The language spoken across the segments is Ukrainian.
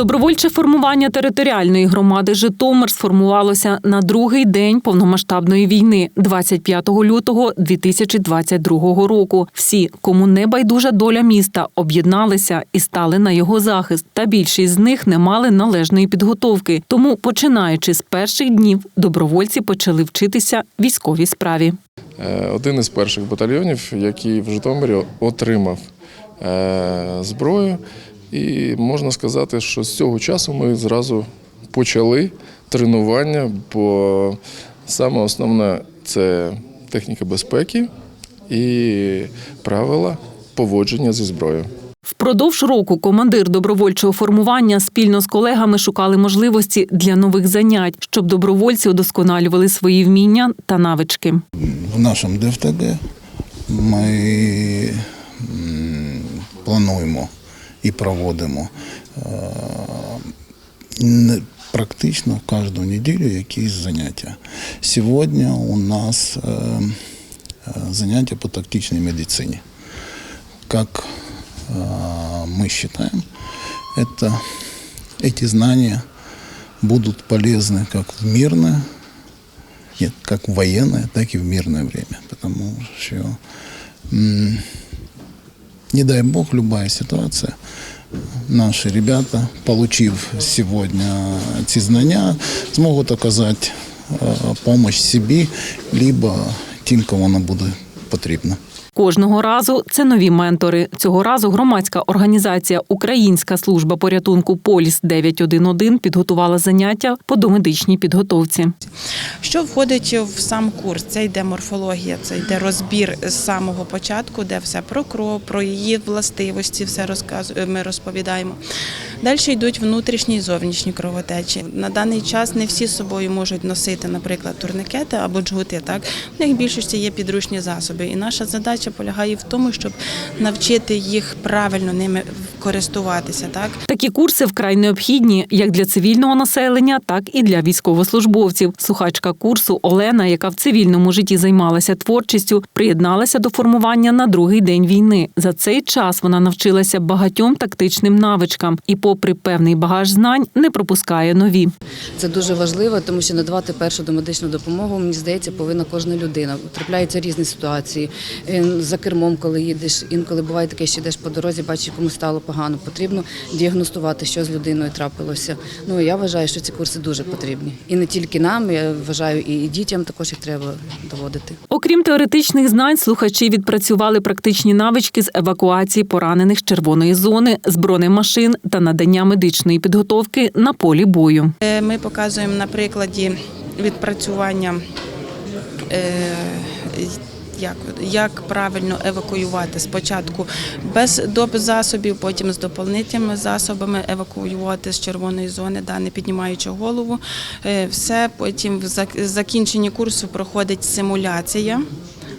Добровольче формування територіальної громади Житомир сформувалося на другий день повномасштабної війни, 25 лютого 2022 року. Всі, кому не байдужа доля міста, об'єдналися і стали на його захист. Та більшість з них не мали належної підготовки. Тому, починаючи з перших днів, добровольці почали вчитися військовій справі. Е, Один із перших батальйонів, який в Житомирі отримав е, зброю. І можна сказати, що з цього часу ми зразу почали тренування, бо саме основне це техніка безпеки і правила поводження зі зброєю. Впродовж року командир добровольчого формування спільно з колегами шукали можливості для нових занять, щоб добровольці удосконалювали свої вміння та навички. в нашому ДФТГ ми плануємо і проводимо е, не- практично кожну неділю якісь заняття. Сьогодні у нас е, е, заняття по тактичній медицині. Как э, мы считаем, это, эти знания будут полезны как в мирное, нет, как в военное, так и в мирное время. Потому что, м, не дай бог, любая ситуация, Наші ребята, получив сьогодні ці знання, зможуть оказати допомогу собі, либо тим, кому вона буде потрібна. Кожного разу це нові ментори. Цього разу громадська організація Українська служба порятунку Поліс 911 підготувала заняття по домедичній підготовці. Що входить в сам курс? Це йде морфологія, це йде розбір з самого початку, де все про кров, про її властивості, все розказує, ми розповідаємо. Далі йдуть внутрішні і зовнішні кровотечі. На даний час не всі з собою можуть носити, наприклад, турникети або джгути. Так в них більшості є підручні засоби. І наша задача полягає в тому, щоб навчити їх правильно ними користуватися. Так Такі курси вкрай необхідні як для цивільного населення, так і для військовослужбовців. Слухачка курсу Олена, яка в цивільному житті займалася творчістю, приєдналася до формування на другий день війни. За цей час вона навчилася багатьом тактичним навичкам і, попри певний багаж знань, не пропускає нові. Це дуже важливо, тому що надавати першу домедичну допомогу, мені здається, повинна кожна людина. Трапляються різні ситуації. За кермом, коли їдеш, інколи буває таке, що йдеш по дорозі, бачиш, комусь стало погано. Потрібно діагностувати, що з людиною трапилося. Ну я вважаю, що ці курси дуже потрібні. І не тільки нам, я вважаю, і дітям також їх треба доводити. Окрім теоретичних знань, слухачі відпрацювали практичні навички з евакуації поранених з червоної зони, з бронемашин та надання медичної підготовки на полі бою. Е, Ми показуємо на прикладі відпрацювання, е, як, як правильно евакуювати спочатку без доп. засобів, потім з доповнительними засобами евакуювати з червоної зони, да, не піднімаючи голову. Е, Все потім в зак- закінченні курсу проходить симуляція.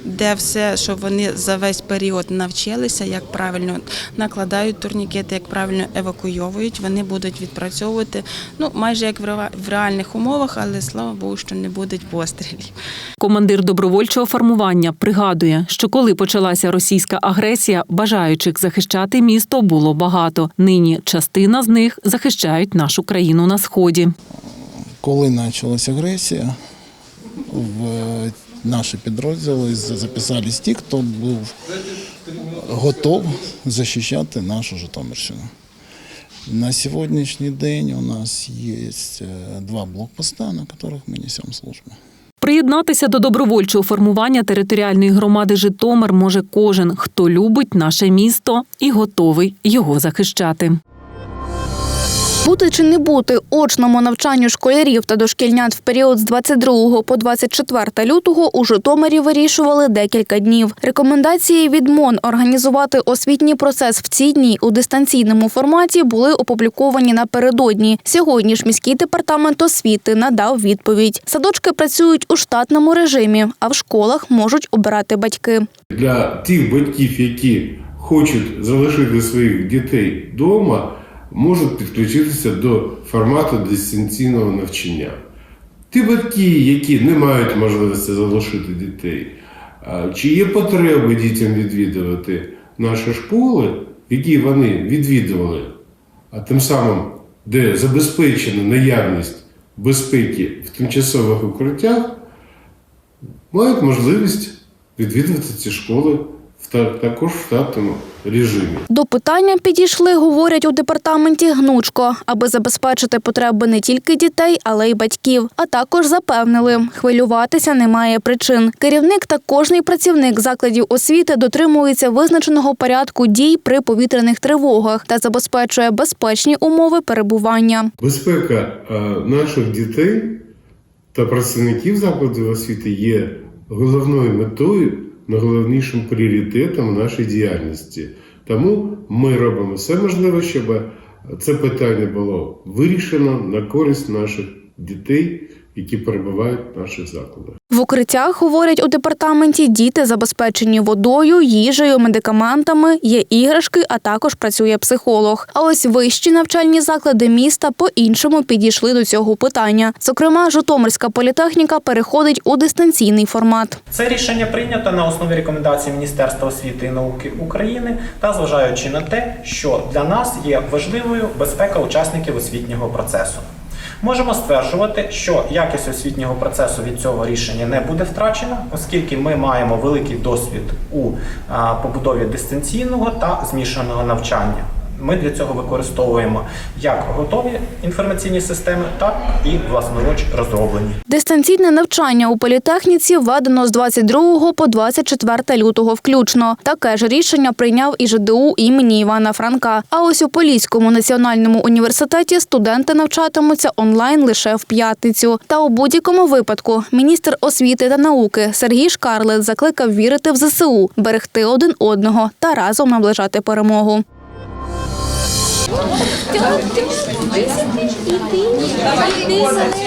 Де все, що вони за весь період навчилися, як правильно накладають турнікети, як правильно евакуйовують, вони будуть відпрацьовувати ну майже як в реальних умовах, але слава Богу, що не будуть пострілів. Командир добровольчого формування пригадує, що коли почалася російська агресія, бажаючих захищати місто було багато. Нині частина з них захищають нашу країну на сході. Коли почалася агресія, в наші підрозділи записались ті, хто був готов захищати нашу Житомирщину. На сьогоднішній день у нас є е, два блокпоста, на яких ми несемо службу. Приєднатися до добровольчого формування територіальної громади Житомир може кожен, хто любить наше місто і готовий його захищати. Бути чи не бути очному навчанню школярів та дошкільнят в період з 22 по 24 лютого у Житомирі вирішували декілька днів. Рекомендації від МОН організувати освітній процес в ці дні у дистанційному форматі були опубліковані напередодні. Сьогодні ж міський департамент освіти надав відповідь. Садочки працюють у штатному режимі, а в школах можуть обирати батьки. Для тих батьків, які хочуть залишити своїх дітей вдома, можуть підключитися до формату дистанційного навчання. Ті батьки, які не мають можливості залишити дітей, чи є потреби дітям відвідувати наші школи, які вони відвідували, а тим самим де забезпечена наявність безпеки в тимчасових укриттях, мають можливість відвідувати ці школи також в штатному режимі. До питання підійшли, говорять у департаменті гнучко, аби забезпечити потреби не тільки дітей, але й батьків. А також запевнили, хвилюватися немає причин. Керівник та кожний працівник закладів освіти дотримується визначеного порядку дій при повітряних тривогах та забезпечує безпечні умови перебування. Безпека наших дітей та працівників закладів освіти є головною метою, найголовнішим пріоритетом нашої діяльності. Тому ми робимо все можливе, щоб це питання було вирішено на користь наших дітей, які перебувають в наших закладах. В укриттях, говорять у департаменті, діти забезпечені водою, їжею, медикаментами, є іграшки, а також працює психолог. А ось вищі навчальні заклади міста по-іншому підійшли до цього питання. Зокрема, Житомирська політехніка переходить у дистанційний формат. Це рішення прийнято на основі рекомендацій Міністерства освіти і науки України та зважаючи на те, що для нас є важливою безпека учасників освітнього процесу. Можемо стверджувати, що якість освітнього процесу від цього рішення не буде втрачена, оскільки ми маємо великий досвід у побудові дистанційного та змішаного навчання. Ми для цього використовуємо як готові інформаційні системи, так і власноруч розроблені. Дистанційне навчання у політехніці введено з 22 по 24 лютого включно. Таке ж рішення прийняв і ЖДУ імені Івана Франка. А ось у Поліському національному університеті студенти навчатимуться онлайн лише в п'ятницю. Та у будь-якому випадку міністр освіти та науки Сергій Шкарлет закликав вірити в ЗСУ, берегти один одного та разом наближати перемогу. Тьом, тьом, ти сидиш і ти, і ти.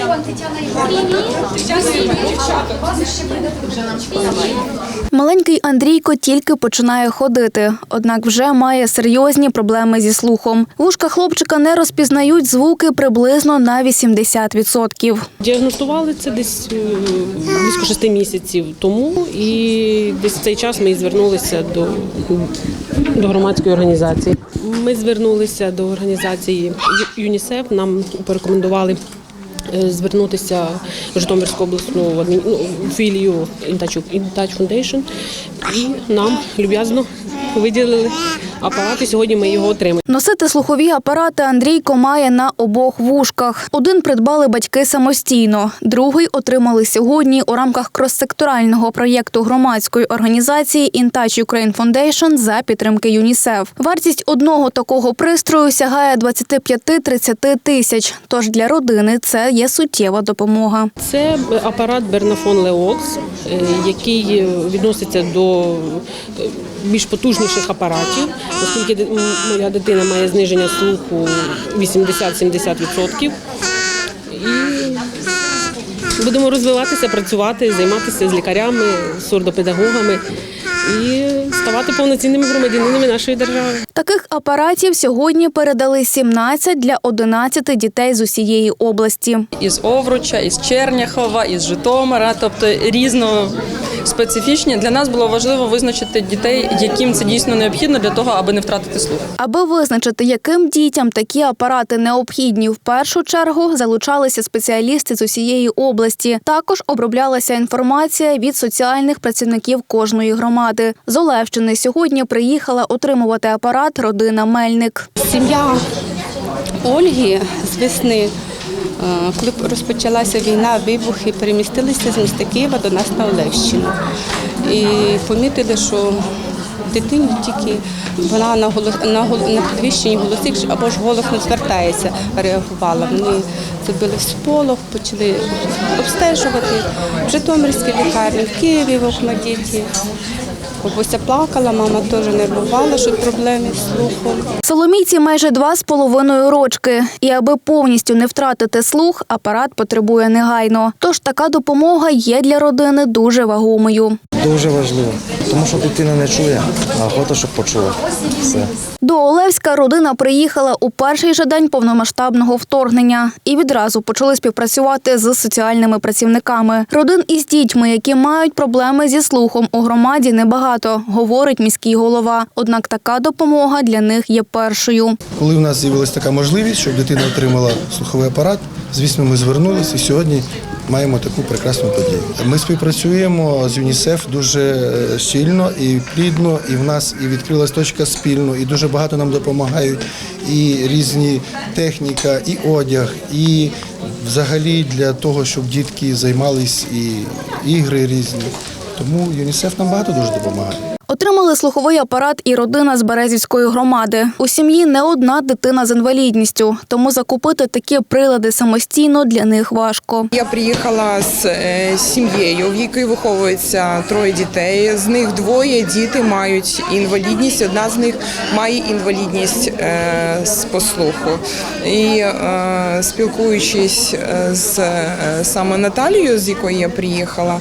Маленький Андрійко тільки починає ходити, однак вже має серйозні проблеми зі слухом. Вушка хлопчика не розпізнають звуки приблизно на 80%. Діагностували це десь е, близько шести місяців тому, і десь в цей час ми звернулися до, до громадської організації. Ми звернулися до організації ЮНІСЕФ. Нам порекомендували звернутися в Житомирську обласну ну, філію InTouch Foundation, і нам люб'язно виділили апарат, і сьогодні ми його отримаємо. Носити слухові апарати Андрійко має на обох вушках. Один придбали батьки самостійно, другий отримали сьогодні у рамках крос-секторального проєкту громадської організації InTouch Ukraine Foundation за підтримки ЮНІСЕФ. Вартість одного такого пристрою сягає 25-30 тисяч. Тож для родини це є суттєва допомога. Це апарат Бернафон Леокс, який е, відноситься до е, більш потужніших апаратів, оскільки моя дитина має зниження слуху 80-70%. І будемо розвиватися, працювати, займатися з лікарями, сурдопедагогами і ставати повноцінними громадянинами нашої держави. Таких апаратів сьогодні передали 17 для 11 дітей з усієї області. із Овруча, із Черняхова, із Житомира, тобто різно специфічні. Для нас було важливо визначити дітей, яким це дійсно необхідно для того, аби не втратити слух. Аби визначити, яким дітям такі апарати необхідні в першу чергу, залучалися спеціалісти з усієї області. Також оброблялася інформація від соціальних працівників кожної громади. З Олевщини сьогодні приїхала отримувати апарат родина Мельник. Сім'я Ольги з весни, коли розпочалася війна, вибухи, перемістилися з міста Києва до нас на Олевщину. І помітили, що дитині тільки вона на голос на, на підвищенні голосів або ж голосно звертається, реагувала. Вони зробили сполох, почали обстежувати в Житомирській лікарні, в Києві в Охмадіті. Бабуся плакала, мама теж нервувала, що проблеми з слухом. Соломійці майже два з половиною рочки. І аби повністю не втратити слух, апарат потребує негайно. Тож така допомога є для родини дуже вагомою. Дуже важливо, тому що дитина не чує, а охота, щоб почула. Все. До Олевська родина приїхала у перший же день повномасштабного вторгнення і відразу почали співпрацювати з соціальними працівниками. Родин із дітьми, які мають проблеми зі слухом у громаді, небагато. Багато, говорить міський голова. Однак така допомога для них є першою. Коли в нас з'явилася така можливість, щоб дитина отримала слуховий апарат, звісно, ми звернулися і сьогодні маємо таку прекрасну подію. Ми співпрацюємо з ЮНІСЕФ дуже е, щільно і плідно, і в нас і відкрилась точка спільно, і дуже багато нам допомагають і різні техніка, і одяг, і взагалі для того, щоб дітки займались і ігри різні. Тому ЮНІСЕФ нам багато дуже допомагає. Отримали слуховий апарат і родина з Березівської громади. У сім'ї не одна дитина з інвалідністю, тому закупити такі прилади самостійно для них важко. Я приїхала з е, сім'єю, в якій виховується троє дітей. З них двоє діти мають інвалідність. Одна з них має інвалідність е, з послуху. І е, спілкуючись з саме Наталією, з якої я приїхала,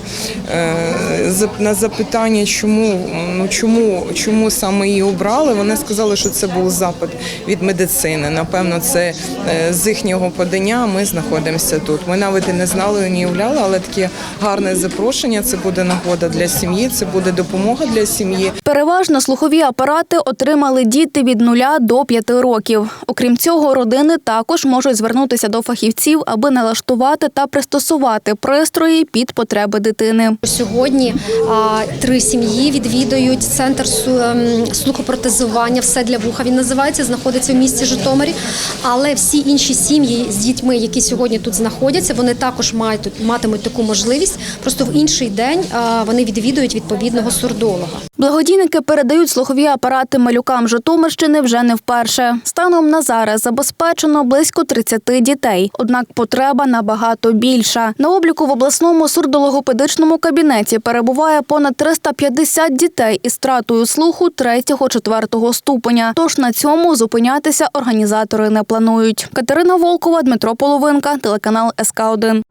на запитання, чому ну чому, чому саме її обрали, вони сказали, що це був запит від медицини. Напевно, це е, з їхнього подання. Ми знаходимося тут. Ми навіть і не знали, не уявляли, але таке гарне запрошення. Це буде нагода для сім'ї, це буде допомога для сім'ї. Переважно слухові апарати отримали діти від 0 до 5 років. Окрім цього, родини також можуть звернутися до фахівців, аби налаштувати та пристосувати пристрої під потреби дитини. Сьогодні а, три сім'ї відвідують центр ем, слухопротезування все для вуха. Він називається, знаходиться в місті Житомирі. Але всі інші сім'ї з дітьми, які сьогодні тут знаходяться, вони також мають матимуть таку можливість. Просто в інший день вони відвідують відповідного сурдолога. Благодійники передають слухові апарати малюкам Житомирщини вже не вперше. Станом на зараз забезпечено близько 30 дітей. Однак потреба набагато більша. На обліку в обласному сурдологопедичному кабінеті перебуває понад 350 дітей із втратою слуху 3-4 ступеня. Тож на цьому зупинятися організатори не планують. Катерина Волкова, Дмитро Половинка, телеканал СК 1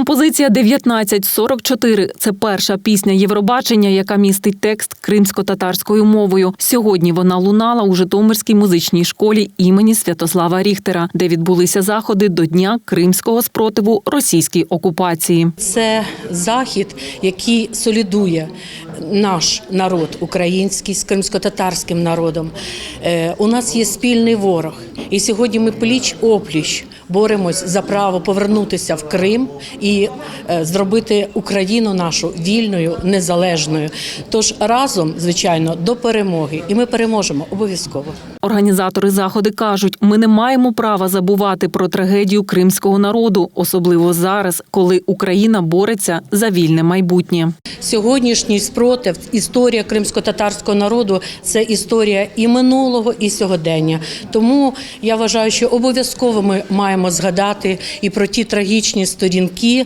Композиція 1944 – це перша пісня Євробачення, яка містить текст кримсько-татарською мовою. Сьогодні вона лунала у Житомирській музичній школі імені Святослава Ріхтера, де відбулися заходи до Дня кримського спротиву російській окупації. Це захід, який солідує наш народ український з кримсько-татарським народом. Е, У нас є спільний ворог, і сьогодні ми пліч опліч боремось за право повернутися в Крим і е, зробити Україну нашу вільною, незалежною. Тож разом, звичайно, до перемоги, і ми переможемо обов'язково. Організатори заходи кажуть, ми не маємо права забувати про трагедію кримського народу, особливо зараз, коли Україна бореться за вільне майбутнє. Сьогоднішній спротив, історія кримсько-татарського народу це історія і минулого, і сьогодення. Тому я вважаю, що обов'язково ми маємо згадати і про ті трагічні сторінки,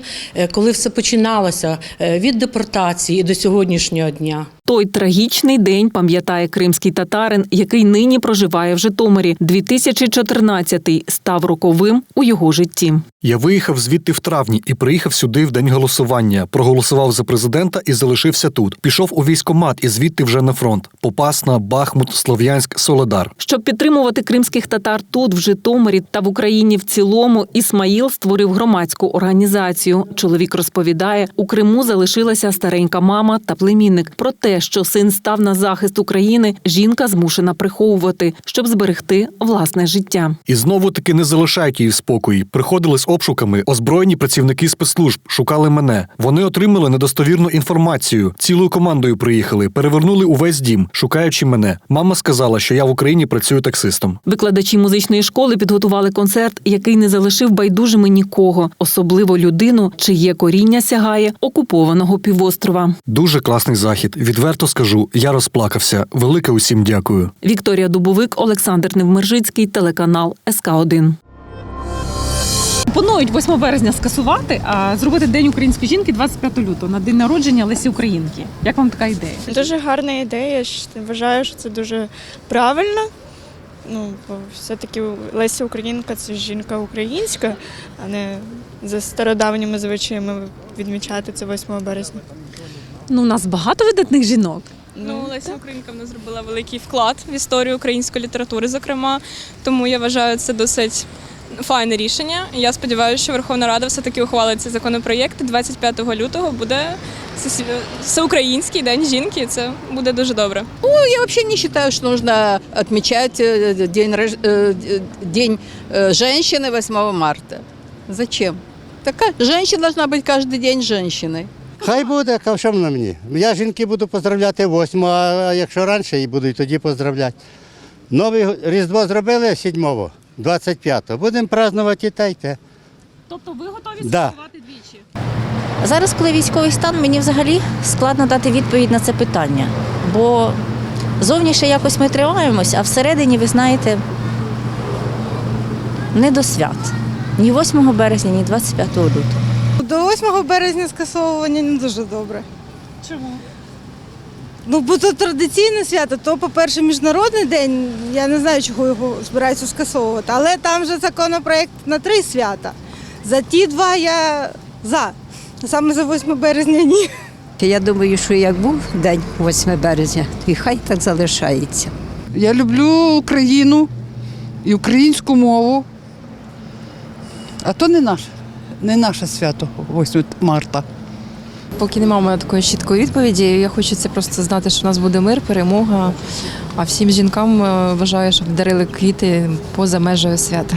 коли все починалося е, від депортації до сьогоднішнього дня. Той трагічний день пам'ятає кримський татарин, який нині проживає в Житомирі. 2014-й став роковим у його житті. Я виїхав звідти в травні і приїхав сюди в день голосування. Проголосував за президента і залишився тут. Пішов у військомат і звідти вже на фронт. Попасна, Бахмут, Слов'янськ, Соледар. Щоб підтримувати кримських татар тут, в Житомирі та в Україні в цілому, Ісмаїл створив громадську організацію. Чоловік розповідає, у Криму залишилася старенька мама та племінник. Про те, що син став на захист України, жінка змушена приховувати, щоб зберегти власне життя. І знову таки не залишають її в спокої. Приходили з обшуками, озброєні працівники спецслужб, шукали мене. Вони отримали недостовірну інформацію. Цілою командою приїхали, перевернули увесь дім, шукаючи мене. Мама сказала, що я в Україні працюю таксистом. Викладачі музичної школи підготували концерт, який не залишив байдужими нікого, особливо людину, чиє коріння сягає окупованого півострова. Дуже класний захід. Відверто скажу, я розплакався. Велике усім дякую. Вікторія Дубовик, Олександр Невмержицький, телеканал СК 1 Пропонують 8 березня скасувати, а зробити День української жінки 25 лютого на день народження Лесі Українки. Як вам така ідея? Дуже гарна ідея. Я вважаю, що це дуже правильно. Ну, бо все-таки Леся Українка це жінка українська, а не за стародавніми звичаями відмічати це 8 березня. Ну, у нас багато видатних жінок. Ну, Леся Українка в нас зробила великий вклад в історію української літератури, зокрема. Тому я вважаю це досить файне рішення. Я сподіваюся, що Верховна Рада все-таки ухвалить цей законопроєкт. 25 лютого буде всесві- всеукраїнський день жінки. і Це буде дуже добре. Ну, я вообще не считаю, что нужно отмечать э, День, рож- э, день э, женщины 8 марта. Зачем? Такая женщина должна быть каждый день женщиной. Хай буде, а що на мені? Я жінки буду поздравляти 8, а якщо раніше її буду, і тоді поздравляти. Нове Різдво зробили 7, 25. Будемо празднувати і те, й те. Тобто ви готові Да. святкувати двічі? Зараз, коли військовий стан, мені взагалі складно дати відповідь на це питання. Бо зовніше якось ми тримаємось, а всередині, ви знаєте, не до свят. Ні 8 березня, ні 25 лютого. До 8 березня скасовування не дуже добре. Чому? Ну, бо то традиційне свято, то, по-перше, міжнародний день. Я не знаю, чого його збираються скасовувати. Але там же законопроект на три свята. За ті два я за. Саме за 8 березня ні. Я думаю, що як був день 8 березня, і хай так залишається. Я люблю Україну і українську мову. А то не наше, не наше свято 8 марта. Поки немає мене такої чіткої відповіді. Я хочу це просто знати, що в нас буде мир, перемога. А всім жінкам е, вважаю, щоб дарили квіти поза межею свята.